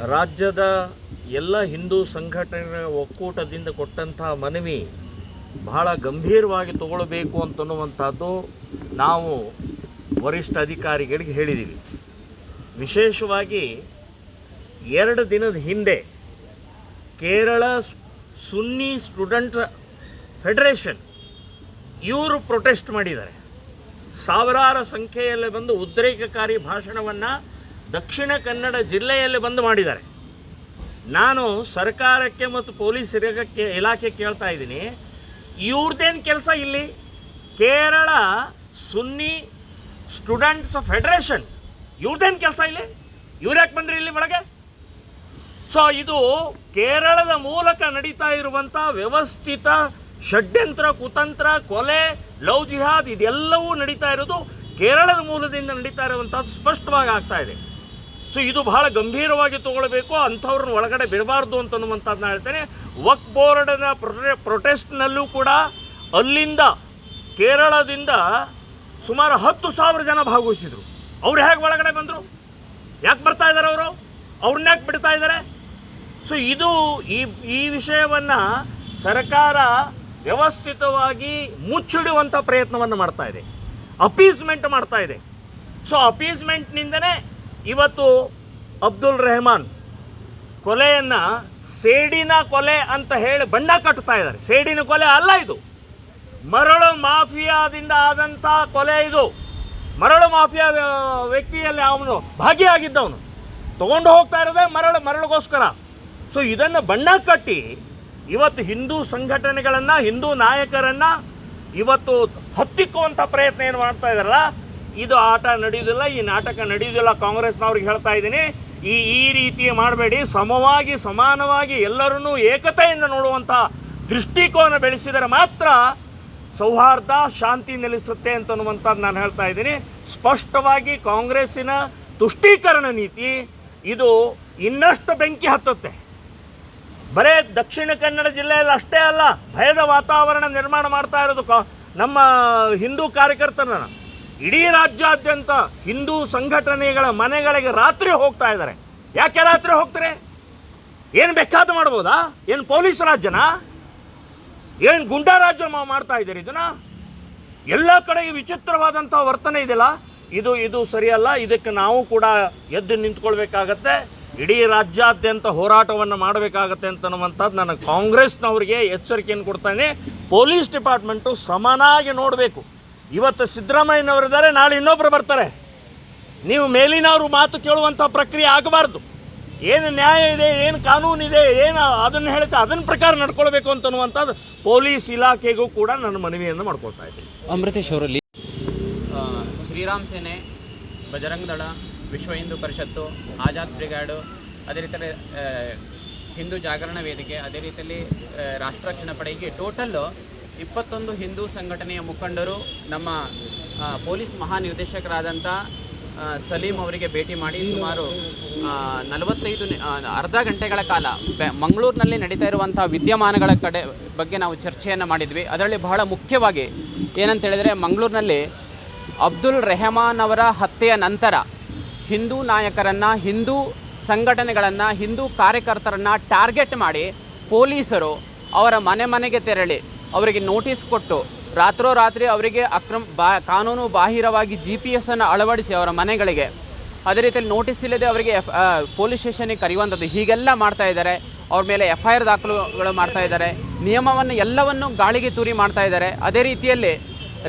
ರಾಜ್ಯದ ಎಲ್ಲ ಹಿಂದೂ ಸಂಘಟನೆಗಳ ಒಕ್ಕೂಟದಿಂದ ಕೊಟ್ಟಂತಹ ಮನವಿ ಬಹಳ ಗಂಭೀರವಾಗಿ ತಗೊಳ್ಬೇಕು ಅಂತನ್ನುವಂಥದ್ದು ನಾವು ವರಿಷ್ಠ ಅಧಿಕಾರಿಗಳಿಗೆ ಹೇಳಿದ್ದೀವಿ. ವಿಶೇಷವಾಗಿ ಎರಡು ದಿನದ ಹಿಂದೆ ಕೇರಳ ಸುನ್ನಿ ಸ್ಟೂಡೆಂಟ್ ಫೆಡರೇಷನ್ ಇವರು ಪ್ರೊಟೆಸ್ಟ್ ಮಾಡಿದ್ದಾರೆ. ಸಾವಿರಾರು ಸಂಖ್ಯೆಯಲ್ಲಿ ಬಂದು ಉದ್ರೇಕಕಾರಿ ಭಾಷಣವನ್ನು ದಕ್ಷಿಣ ಕನ್ನಡ ಜಿಲ್ಲೆಯಲ್ಲಿ ಬಂದು ಮಾಡಿದ್ದಾರೆ. ನಾನು ಸರ್ಕಾರಕ್ಕೆ ಮತ್ತು ಪೊಲೀಸ್ ಇಲಾಖೆ ಇಲಾಖೆ ಕೇಳ್ತಾ ಇದ್ದೀನಿ. ಇವ್ರದ್ದೇನು ಕೆಲಸ ಇಲ್ಲಿ? Kerala Sunni students federation. ಇವ್ರದ್ದೇನು ಕೆಲಸ ಇಲ್ಲಿ? ಇವ್ರು ಯಾಕೆ ಬಂದ್ರಿ ಇಲ್ಲಿ ಒಳಗೆ? ಸೊ, ಇದು ಕೇರಳದ ಮೂಲಕ ನಡೀತಾ ಇರುವಂಥ ವ್ಯವಸ್ಥಿತ ಷಡ್ಯಂತ್ರ, ಕುತಂತ್ರ, ಕೊಲೆ, ಲವ್ ಜಿಹಾದ್ ಇದೆಲ್ಲವೂ ನಡೀತಾ ಇರೋದು ಕೇರಳದ ಮೂಲದಿಂದ ನಡೀತಾ ಇರುವಂಥದ್ದು ಸ್ಪಷ್ಟವಾಗಿ ಆಗ್ತಾ ಇದೆ. ಸೊ ಇದು ಬಹಳ ಗಂಭೀರವಾಗಿ ತಗೊಳ್ಬೇಕು, ಅಂಥವ್ರನ್ನ ಒಳಗಡೆ ಬಿಡಬಾರ್ದು ಅಂತನ್ನುವಂಥದ್ದನ್ನ ಹೇಳ್ತೇನೆ. ವಕ್ ಬೋರ್ಡ್ನ ಪ್ರೊಟೆ, ಪ್ರೊಟೆಸ್ಟ್ನಲ್ಲೂ ಕೂಡ ಅಲ್ಲಿಂದ ಕೇರಳದಿಂದ ಸುಮಾರು ಹತ್ತು ಸಾವಿರ ಜನ ಭಾಗವಹಿಸಿದರು. ಅವ್ರು ಹೇಗೆ ಒಳಗಡೆ ಬಂದರು? ಯಾಕೆ ಬರ್ತಾ ಇದ್ದಾರೆ ಅವರು? ಅವ್ರನ್ನ ಯಾಕೆ ಬಿಡ್ತಾ ಇದ್ದಾರೆ ಸೊ ಇದು ಈ ಈ ವಿಷಯವನ್ನು ಸರ್ಕಾರ ವ್ಯವಸ್ಥಿತವಾಗಿ ಮುಚ್ಚಿಡುವಂಥ ಪ್ರಯತ್ನವನ್ನು ಮಾಡ್ತಾ ಇದೆ. ಅಪೀಸ್ಮೆಂಟ್ ಮಾಡ್ತಾ ಇದೆ. ಸೊ ಅಪೀಸ್ಮೆಂಟ್ನಿಂದನೇ ಇವತ್ತು ಅಬ್ದುಲ್ ರೆಹಮಾನ್ ಕೊಲೆಯನ್ನು ಸೇಡಿನ ಕೊಲೆ ಅಂತ ಹೇಳಿ ಬಣ್ಣ ಕಟ್ತಾ ಇದ್ದಾರೆ. ಸೇಡಿನ ಕೊಲೆ ಅಲ್ಲ ಇದು. ಮರಳು ಮಾಫಿಯಾದಿಂದ ಆದಂಥ ಕೊಲೆ ಇದು. ಮರಳು ಮಾಫಿಯಾ ವ್ಯಕ್ತಿಯಲ್ಲಿ ಅವನು ಭಾಗಿಯಾಗಿದ್ದವನು. ತಗೊಂಡು ಹೋಗ್ತಾ ಇರೋದೇ ಮರಳು, ಮರಳಿಗೋಸ್ಕರ. ಸೊ ಇದನ್ನು ಬಣ್ಣ ಕಟ್ಟಿ ಇವತ್ತು ಹಿಂದೂ ಸಂಘಟನೆಗಳನ್ನು, ಹಿಂದೂ ನಾಯಕರನ್ನು ಇವತ್ತು ಹತ್ತಿಕ್ಕುವಂಥ ಪ್ರಯತ್ನ ಏನು ಮಾಡ್ತಾ ಇದ್ದಾರಲ್ಲ ಇದು ಆಟ ನಡೆಯುವುದಿಲ್ಲ, ಈ ನಾಟಕ ನಡೆಯುವುದಿಲ್ಲ ಕಾಂಗ್ರೆಸ್ನವ್ರಿಗೆ ಹೇಳ್ತಾ ಇದ್ದೀನಿ. ಈ ಈ ರೀತಿ ಮಾಡಬೇಡಿ, ಸಮವಾಗಿ, ಸಮಾನವಾಗಿ ಎಲ್ಲರನ್ನೂ ಏಕತೆಯಿಂದ ನೋಡುವಂಥ ದೃಷ್ಟಿಕೋನ ಬೆಳೆಸಿದರೆ ಮಾತ್ರ ಸೌಹಾರ್ದ, ಶಾಂತಿ ನೆಲೆಸುತ್ತೆ ಅಂತನ್ನುವಂಥದ್ದು ನಾನು ಹೇಳ್ತಾ ಇದ್ದೀನಿ. ಸ್ಪಷ್ಟವಾಗಿ ಕಾಂಗ್ರೆಸ್ಸಿನ ತುಷ್ಟೀಕರಣ ನೀತಿ ಇದು ಇನ್ನಷ್ಟು ಬೆಂಕಿ ಹತ್ತುತ್ತೆ. ಬರೇ ದಕ್ಷಿಣ ಕನ್ನಡ ಜಿಲ್ಲೆಯಲ್ಲಿ ಅಷ್ಟೇ ಅಲ್ಲ, ಭಯದ ವಾತಾವರಣ ನಿರ್ಮಾಣ ಮಾಡ್ತಾ ಇರೋದು ಕಾ ನಮ್ಮ ಹಿಂದೂ ಕಾರ್ಯಕರ್ತರನ್ನ. ಇಡೀ ರಾಜ್ಯಾದ್ಯಂತ ಹಿಂದೂ ಸಂಘಟನೆಗಳ ಮನೆಗಳಿಗೆ ರಾತ್ರಿ ಹೋಗ್ತಾ ಇದ್ದಾರೆ. ಯಾಕೆ ರಾತ್ರಿ ಹೋಗ್ತಾರೆ? ಏನು ಬೇಕಾದ ಮಾಡ್ಬೋದಾ? ಏನು ಪೊಲೀಸ್ ರಾಜ್ಯನ? ಏನು ಗುಂಡಾ ರಾಜ್ಯ ಮಾಡ್ತಾ ಇದ್ದೀರಿ ಇದನ್ನ? ಎಲ್ಲ ಕಡೆ ವಿಚಿತ್ರವಾದಂಥ ವರ್ತನೆ ಇದೆಯಲ್ಲ? ಇದು ಇದು ಸರಿಯಲ್ಲ. ಇದಕ್ಕೆ ನಾವು ಕೂಡ ಎದ್ದು ನಿಂತ್ಕೊಳ್ಬೇಕಾಗತ್ತೆ. ಇಡೀ ರಾಜ್ಯಾದ್ಯಂತ ಹೋರಾಟವನ್ನು ಮಾಡಬೇಕಾಗತ್ತೆ ಅಂತನ್ನುವಂಥದ್ದು ನಾನು ಕಾಂಗ್ರೆಸ್ನವರಿಗೆ ಎಚ್ಚರಿಕೆಯನ್ನು ಕೊಡ್ತಾನೆ ಪೊಲೀಸ್ ಡಿಪಾರ್ಟ್ಮೆಂಟು ಸಮನಾಗಿ ನೋಡಬೇಕು. ಇವತ್ತು ಸಿದ್ದರಾಮಯ್ಯನವರಿದ್ದಾರೆ ನಾಳೆ ಇನ್ನೊಬ್ಬರು ಬರ್ತಾರೆ. ನೀವು ಮೇಲಿನವರು ಮಾತು ಕೇಳುವಂಥ ಪ್ರಕ್ರಿಯೆ ಆಗಬಾರ್ದು. ಏನು ನ್ಯಾಯ ಇದೆ ಏನು ಕಾನೂನಿದೆ ಏನು ಅದನ್ನು ಹೇಳುತ್ತೆ ಅದನ್ನ ಪ್ರಕಾರ ನಡ್ಕೊಳ್ಬೇಕು ಅಂತನ್ನುವಂಥದ್ದು ಪೊಲೀಸ್ ಇಲಾಖೆಗೂ ಕೂಡ ನನ್ನ ಮನವಿಯನ್ನು ಮಾಡ್ಕೊಳ್ತಾ ಇದ್ದೀನಿ. ಅಮೃತೇಶ್ ಅವರಲ್ಲಿ. ಶ್ರೀರಾಮ್ ಸೇನೆ ಬಜರಂಗ್ ದಳ ವಿಶ್ವ ಹಿಂದೂ ಪರಿಷತ್ತು ಆಜಾದ್ ಬ್ರಿಗೇಡು ಅದೇ ರೀತಿಯಲ್ಲಿ ಹಿಂದೂ ಜಾಗರಣ ವೇದಿಕೆ ಅದೇ ರೀತಿಯಲ್ಲಿ ರಾಷ್ಟ್ರ ರಕ್ಷಣಾ ಪಡೆಗೆ ಟೋಟಲ್ಲು ಇಪ್ಪತ್ತೊಂದು ಹಿಂದೂ ಸಂಘಟನೆಯ ಮುಖಂಡರು, ನಮ್ಮ ಪೊಲೀಸ್ ಮಹಾನಿರ್ದೇಶಕರಾದಂಥ ಸಲೀಂ ಅವರಿಗೆ ಭೇಟಿ ಮಾಡಿ ಸುಮಾರು ನಲವತ್ತೈದು ಅರ್ಧ ಗಂಟೆಗಳ ಕಾಲ ಮಂಗಳೂರಿನಲ್ಲಿ ನಡೀತಾ ಇರುವಂಥ ವಿದ್ಯಮಾನಗಳ ಕಡೆ ಬಗ್ಗೆ ನಾವು ಚರ್ಚೆಯನ್ನು ಮಾಡಿದ್ವಿ. ಅದರಲ್ಲಿ ಬಹಳ ಮುಖ್ಯವಾಗಿ ಏನಂತ ಹೇಳಿದರೆ ಮಂಗಳೂರಿನಲ್ಲಿ ಅಬ್ದುಲ್ ರೆಹಮಾನ್ ಅವರ ಹತ್ಯೆಯ ನಂತರ ಹಿಂದೂ ನಾಯಕರನ್ನು, ಹಿಂದೂ ಸಂಘಟನೆಗಳನ್ನು, ಹಿಂದೂ ಕಾರ್ಯಕರ್ತರನ್ನು ಟಾರ್ಗೆಟ್ ಮಾಡಿ ಪೊಲೀಸರು ಅವರ ಮನೆ ಮನೆಗೆ ತೆರಳಿ ಅವರಿಗೆ ನೋಟಿಸ್ ಕೊಟ್ಟು ರಾತ್ರೋರಾತ್ರಿ ಅವರಿಗೆ ಅಕ್ರಮ ಬಾ, ಕಾನೂನು ಬಾಹಿರವಾಗಿ ಜಿ ಪಿ ಎಸ್ಸನ್ನು ಅಳವಡಿಸಿ ಅವರ ಮನೆಗಳಿಗೆ. ಅದೇ ರೀತಿಯಲ್ಲಿ ನೋಟಿಸ್ ಇಲ್ಲದೆ ಅವರಿಗೆ ಎಫ್ ಪೊಲೀಸ್ ಸ್ಟೇಷನ್ಗೆ ಕರೆಯುವಂಥದ್ದು ಹೀಗೆಲ್ಲ ಮಾಡ್ತಾ ಇದ್ದಾರೆ. ಅವ್ರ ಮೇಲೆ ಎಫ್ ಐ ಆರ್ ದಾಖಲುಗಳು ಮಾಡ್ತಾ ಇದ್ದಾರೆ. ನಿಯಮವನ್ನು ಎಲ್ಲವನ್ನು ಗಾಳಿಗೆ ತೂರಿ ಮಾಡ್ತಾ ಇದ್ದಾರೆ. ಅದೇ ರೀತಿಯಲ್ಲಿ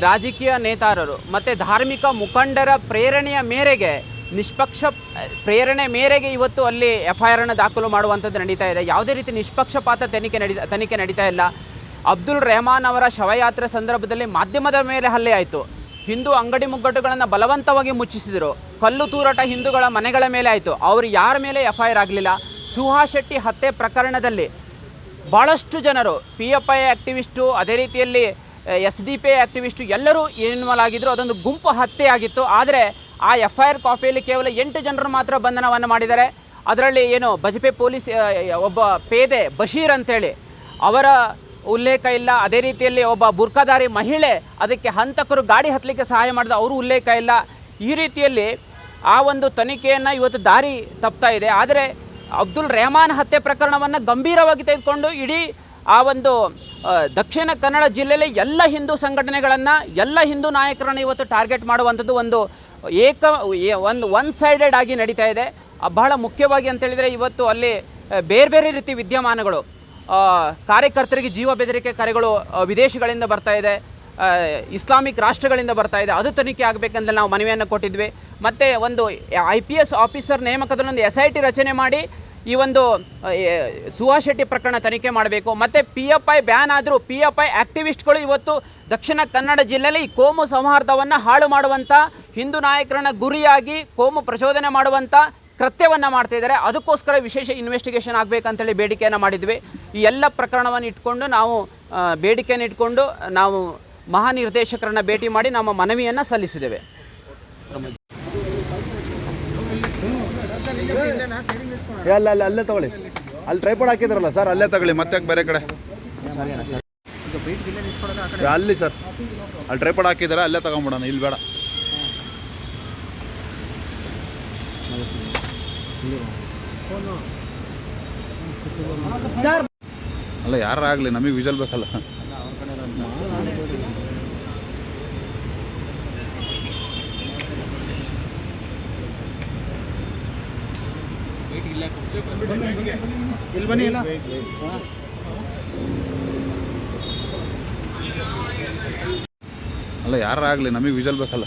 ರಾಜಕೀಯ ನೇತಾರರು ಮತ್ತು ಧಾರ್ಮಿಕ ಮುಖಂಡರ ಪ್ರೇರಣೆಯ ಮೇರೆಗೆ, ನಿಷ್ಪಕ್ಷ, ಪ್ರೇರಣೆ ಮೇರೆಗೆ ಇವತ್ತು ಅಲ್ಲಿ ಎಫ್ ಐ ಆರನ್ನು ದಾಖಲು ಮಾಡುವಂಥದ್ದು ನಡೀತಾ ಇದೆ. ಯಾವುದೇ ರೀತಿ ನಿಷ್ಪಕ್ಷಪಾತ ತನಿಖೆ ನಡೀತಾ ತನಿಖೆ ನಡೀತಾ ಇಲ್ಲ. ಅಬ್ದುಲ್ ರೆಹಮಾನ್ ಅವರ ಶವಯಾತ್ರೆ ಸಂದರ್ಭದಲ್ಲಿ ಮಾಧ್ಯಮದ ಮೇಲೆ ಹಲ್ಲೆ ಆಯಿತು. ಹಿಂದೂ ಅಂಗಡಿ ಮುಗ್ಗಟ್ಟುಗಳನ್ನು ಬಲವಂತವಾಗಿ ಮುಚ್ಚಿಸಿದರು. ಕಲ್ಲು ತೂರಾಟ ಹಿಂದೂಗಳ ಮನೆಗಳ ಮೇಲೆ ಆಯಿತು. ಅವರು ಯಾರ ಮೇಲೆ ಎಫ್ ಐ ಆರ್ ಆಗಲಿಲ್ಲ? ಸುಹಾ ಶೆಟ್ಟಿ ಹತ್ಯೆ ಪ್ರಕರಣದಲ್ಲಿ ಭಾಳಷ್ಟು ಜನರು, ಪಿ ಎಫ್ ಐ ಆ್ಯಕ್ಟಿವಿಸ್ಟು ಅದೇ ರೀತಿಯಲ್ಲಿ S D P I activist ಎಲ್ಲರೂ ಇನ್ವಾಲ್ವ್ ಆಗಿದ್ದರು ಅದೊಂದು ಗುಂಪು ಹತ್ಯೆ ಆಗಿತ್ತು. ಆದರೆ ಆ ಎಫ್ ಐ ಆರ್ ಕಾಪಿಯಲ್ಲಿ ಕೇವಲ ಎಂಟು ಜನರು ಮಾತ್ರ ಬಂಧನವನ್ನು ಮಾಡಿದ್ದಾರೆ. ಅದರಲ್ಲಿ ಏನು ಬಜಪೆ ಪೊಲೀಸ್ ಒಬ್ಬ ಪೇದೆ ಬಶೀರ್ ಅಂತೇಳಿ ಅವರ ಉಲ್ಲೇಖ ಇಲ್ಲ. ಅದೇ ರೀತಿಯಲ್ಲಿ ಒಬ್ಬ ಬುರ್ಕಾದಾರಿ ಮಹಿಳೆ ಅದಕ್ಕೆ ಹಂತಕರು ಗಾಡಿ ಹತ್ತಲಿಕ್ಕೆ ಸಹಾಯ ಮಾಡಿದ, ಅವರು ಉಲ್ಲೇಖ ಇಲ್ಲ. ಈ ರೀತಿಯಲ್ಲಿ ಆ ಒಂದು ತನಿಖೆಯನ್ನು ಇವತ್ತು ದಾರಿ ತಪ್ತಾ ಇದೆ. ಆದರೆ ಅಬ್ದುಲ್ ರೆಹಮಾನ್ ಹತ್ಯೆ ಪ್ರಕರಣವನ್ನು ಗಂಭೀರವಾಗಿ ತೆಗೆದುಕೊಂಡು ಇಡೀ ಆ ಒಂದು ದಕ್ಷಿಣ ಕನ್ನಡ ಜಿಲ್ಲೆಯಲ್ಲಿ ಎಲ್ಲ ಹಿಂದೂ ಸಂಘಟನೆಗಳನ್ನು, ಎಲ್ಲ ಹಿಂದೂ ನಾಯಕರನ್ನು ಇವತ್ತು ಟಾರ್ಗೆಟ್ ಮಾಡುವಂಥದ್ದು ಒಂದು ಏಕ ಒಂದು ಒನ್ ಸೈಡೆಡ್ ಆಗಿ ನಡೀತಾ ಇದೆ. ಬಹಳ ಮುಖ್ಯವಾಗಿ ಅಂತೇಳಿದರೆ ಇವತ್ತು ಅಲ್ಲಿ ಬೇರೆ ಬೇರೆ ರೀತಿ ವಿದ್ಯಮಾನಗಳು. ಕಾರ್ಯಕರ್ತರಿಗೆ ಜೀವ ಬೆದರಿಕೆ ಕರೆಗಳು ವಿದೇಶಗಳಿಂದ ಬರ್ತಾ ಇದೆ ಇಸ್ಲಾಮಿಕ್ ರಾಷ್ಟ್ರಗಳಿಂದ ಬರ್ತಾ ಇದೆ, ಅದು ತನಿಖೆ ಆಗಬೇಕಂತ ನಾವು ಮನವಿಯನ್ನು ಕೊಟ್ಟಿದ್ವಿ. ಮತ್ತು ಒಂದು ಐ ಪಿ ಎಸ್ ಆಫೀಸರ್ ನೇಮಕದಲ್ಲಿ ಒಂದು ಎಸ್ ಐ ಟಿ ರಚನೆ ಮಾಡಿ ಈ ಒಂದು ಸುಹಾಸ್ ಶೆಟ್ಟಿ ಪ್ರಕರಣ ತನಿಖೆ ಮಾಡಬೇಕು. ಮತ್ತು ಪಿ ಎಫ್ ಐ ಬ್ಯಾನ್ ಆದರೂ ಪಿ ಎಫ್ ಐ ಆ್ಯಕ್ಟಿವಿಸ್ಟ್ಗಳು ಇವತ್ತು ದಕ್ಷಿಣ ಕನ್ನಡ ಜಿಲ್ಲೆಯಲ್ಲಿ ಕೋಮು ಸೌಹಾರ್ದವನ್ನು ಹಾಳು ಮಾಡುವಂಥ ಹಿಂದೂ ನಾಯಕರನ್ನ ಗುರಿಯಾಗಿ ಕೋಮು ಪ್ರಚೋದನೆ ಮಾಡುವಂಥ ಕೃತ್ಯವನ್ನು ಮಾಡ್ತಾ ಇದ್ದಾರೆ. ಅದಕ್ಕೋಸ್ಕರ ವಿಶೇಷ ಇನ್ವೆಸ್ಟಿಗೇಷನ್ ಆಗಬೇಕಂತೇಳಿ ಬೇಡಿಕೆಯನ್ನು ಮಾಡಿದ್ವಿ. ಈ ಎಲ್ಲ ಪ್ರಕರಣವನ್ನು ಇಟ್ಕೊಂಡು ನಾವು ಬೇಡಿಕೆಯನ್ನು ಇಟ್ಕೊಂಡು ನಾವು ಮಹಾನಿರ್ದೇಶಕರನ್ನ ಭೇಟಿ ಮಾಡಿ ನಮ್ಮ ಮನವಿಯನ್ನು ಸಲ್ಲಿಸಿದ್ದೇವೆ. ಅಲ್ಲ ಅಲ್ಲ, ಅಲ್ಲೇ ತಗೊಳ್ಳಿ. ಅಲ್ಲಿ ಟ್ರೈಪೋಡ್ ಹಾಕಿದ್ರಲ್ಲ ಸರ್, ಅಲ್ಲೇ ತಗೊಳ್ಳಿ, ಮತ್ತೆ ಬೇರೆ ಕಡೆ. ಅಲ್ಲಿ ಸರ್, ಅಲ್ಲಿ ಟ್ರೈಪಾಡ್ ಹಾಕಿದಾರೆ, ಅಲ್ಲೇ ತಗೊಂಬಿಡೋಣ ಇಲ್ಲಿ ಬೇಡ. ಅಲ್ಲ ಯಾರಾಗಲಿ ನಮಗೆ ವಿಜಲ್ ಬೇಕಲ್ಲ. ಅಲ್ಲ ಯಾರಾಗಲಿ ನಮಗೆ ವಿಜಲ್ ಬೇಕಲ್ಲ.